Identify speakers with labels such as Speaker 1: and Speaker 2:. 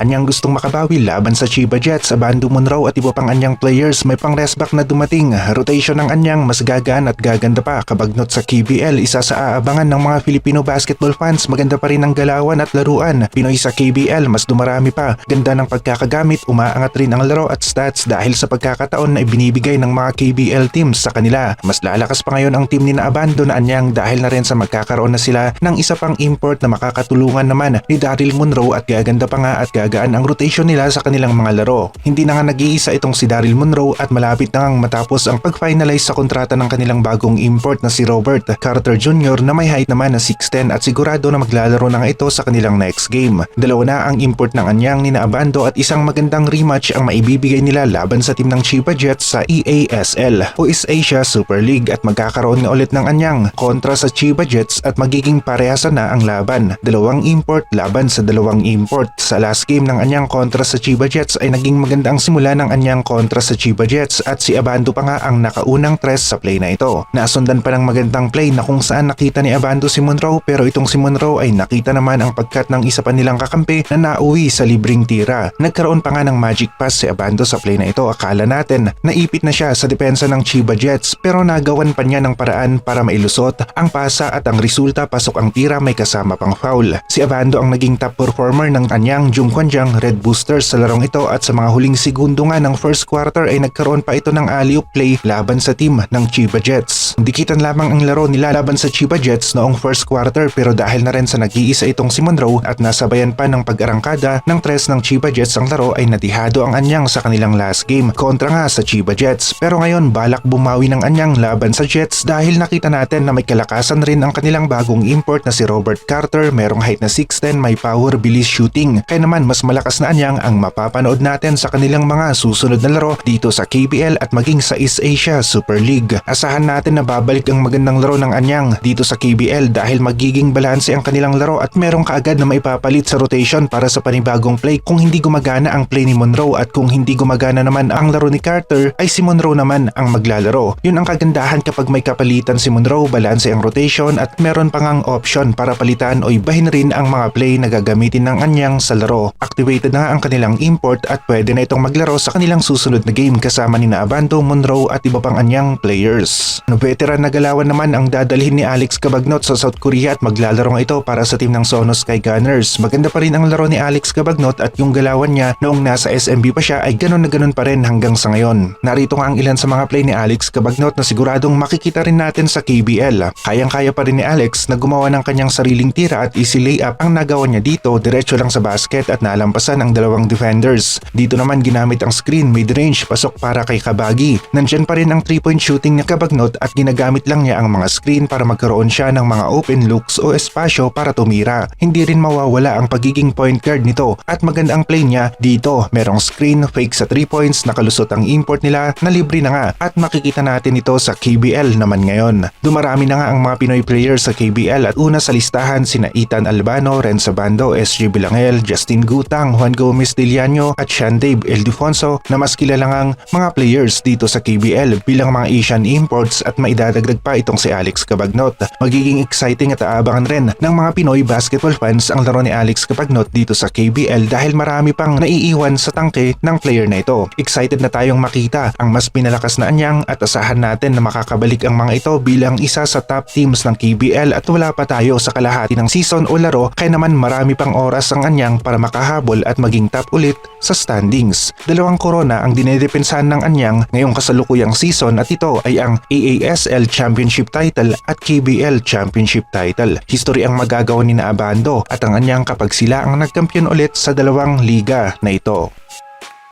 Speaker 1: Anyang gustong makabawi laban sa Chiba Jets, Abando Monroe at iba pang anyang players may pang rest back na dumating. Rotation ng anyang mas gagaan at gaganda pa kabagnot sa KBL. Isa sa aabangan ng mga Filipino basketball fans. Maganda pa rin ang galawan at laruan. Pinoy sa KBL mas dumarami pa. Ganda ng pagkakagamit, umaangat rin ang laro at stats dahil sa pagkakataon na ibinibigay ng mga KBL teams sa kanila. Mas lalakas pa ngayon ang team ni na Abando na anyang dahil na rin sa magkakaroon na sila ng isa pang import na makakatulungan naman ni Daryl Monroe at gaganda pa nga at gagaan ang rotation nila sa kanilang mga laro. Hindi na nga nag-iisa itong si Daryl Monroe at malapit na ngang matapos ang pag-finalize sa kontrata ng kanilang bagong import na si Robert Carter Jr. na may height naman na 6'10 at sigurado na maglalaro na nga ito sa kanilang next game. Dalawa na ang import ng anyang ni Abando at isang magandang rematch ang maibibigay nila laban sa team ng Chiba Jets sa EASL o East Asia Super League at magkakaroon nga ulit ng anyang kontra sa Chiba Jets at magiging parehasan na ang laban. Dalawang import laban sa dalawang import. Sa last game ng anyang kontra sa Chiba Jets ay naging maganda ang simula ng anyang kontra sa Chiba Jets at si Abando pa nga ang nakaunang tres sa play na ito. Nasundan pa ng magandang play na kung saan nakita ni Abando si Monroe pero itong si Monroe ay nakita naman ang pagkat ng isa pa nilang kakampi na nauwi sa libreng tira. Nagkaroon pa nga ng magic pass si Abando sa play na ito. Akala natin naipit na siya sa depensa ng Chiba Jets pero nagawan pa niya ng paraan para mailusot ang pasa at ang resulta pasok ang tira may kasama pang foul. Si Abando ang naging top performer ng kanyang Jungkwanjang Red Boosters sa larong ito at sa mga huling segundo nga ng first quarter ay nagkaroon pa ito ng alley-oop play laban sa team ng Chiba Jets. Dikitan lamang ang laro nila laban sa Chiba Jets noong first quarter pero dahil na rin sa nag-iisa itong si Monroe at nasabayan pa ng pag-arangkada ng tres ng Chiba Jets ang laro ay nadihado ang anyang sa kanilang last game kontra nga sa Chiba Jets. Pero ngayon balak bumawi ng anyang laban sa Jets dahil nakita natin na may kalakasan rin ang kanilang bagong import na si Robert Carter, merong height na 6'10, may power, bilis shooting. Kaya naman mas malakas na anyang ang mapapanood natin sa kanilang mga susunod na laro dito sa KBL at maging sa East Asia Super League. Asahan natin na babalik ang magandang laro ng anyang dito sa KBL dahil magiging balanse ang kanilang laro at merong kaagad na maipapalit sa rotation para sa panibagong play kung hindi gumagana ang play ni Monroe at kung hindi gumagana naman ang laro ni Carter ay si Monroe naman ang maglalaro. Yun ang kagandahan kapag may kapalitan si Monroe, balanse ang rotation at meron pang ang option para palitan o ibahin rin ang mga play na gagamitin ng anyang sa laro. Activated na ang kanilang import at pwede na itong maglaro sa kanilang susunod na game kasama ni Abando, Monroe at iba pang anyang players. No veteran na galawan naman ang dadalhin ni Alex Cabagnot sa South Korea at maglalaro nga ito para sa team ng Sono Sky Gunners. Maganda pa rin ang laro ni Alex Cabagnot at yung galawan niya noong nasa SMB pa siya ay ganon na ganon pa rin hanggang sa ngayon. Narito nga ang ilan sa mga play ni Alex Cabagnot na siguradong makikita rin natin sa KBL. Kayang-kaya pa rin ni Alex na gumawa ng kanyang sariling tira at easy layup ang nagawa niya dito diretso lang sa basket at nalampasan ang dalawang defenders. Dito naman ginamit ang screen mid-range pasok para kay Kabagi. Nandyan pa rin ang 3-point shooting ni Cabagnot at ginagamit lang niya ang mga screen para magkaroon siya ng mga open looks o espasyo para tumira. Hindi rin mawawala ang pagiging point guard nito at maganda ang play niya dito. Merong screen, fake sa 3 points, nakalusot ang import nila na libre na nga at makikita natin ito sa KBL naman ngayon. Dumarami na nga ang mga Pinoy players sa KBL at una sa listahan sina Ethan Albano, Ren Sabando, SG Bilangel, Justin Gutang, Juan Gomez Diliano at Sean Dave Eldifonso na mas kilala ang mga players dito sa KBL bilang mga Asian imports at maidadagdag pa itong si Alex Cabagnot. Magiging exciting at aabangan rin ng mga Pinoy basketball fans ang laro ni Alex Cabagnot dito sa KBL dahil marami pang naiiwan sa tangke ng player na ito. Excited na tayong makita ang mas pinalakas na anyang at asahan natin na makakabalik ang mga ito bilang isa sa top teams ng KBL at wala pa tayo sa kalahati ng season o laro kaya naman marami pang oras ang anyang para makahabol at maging top ulit sa standings. Dalawang korona ang dinedepensahan ng anyang ngayong kasalukuyang season at ito ay ang AASL Championship title at KBL Championship title. History ang magagawa ni na Abando at ang anyang kapag sila ang nagkampiyon ulit sa dalawang liga na ito.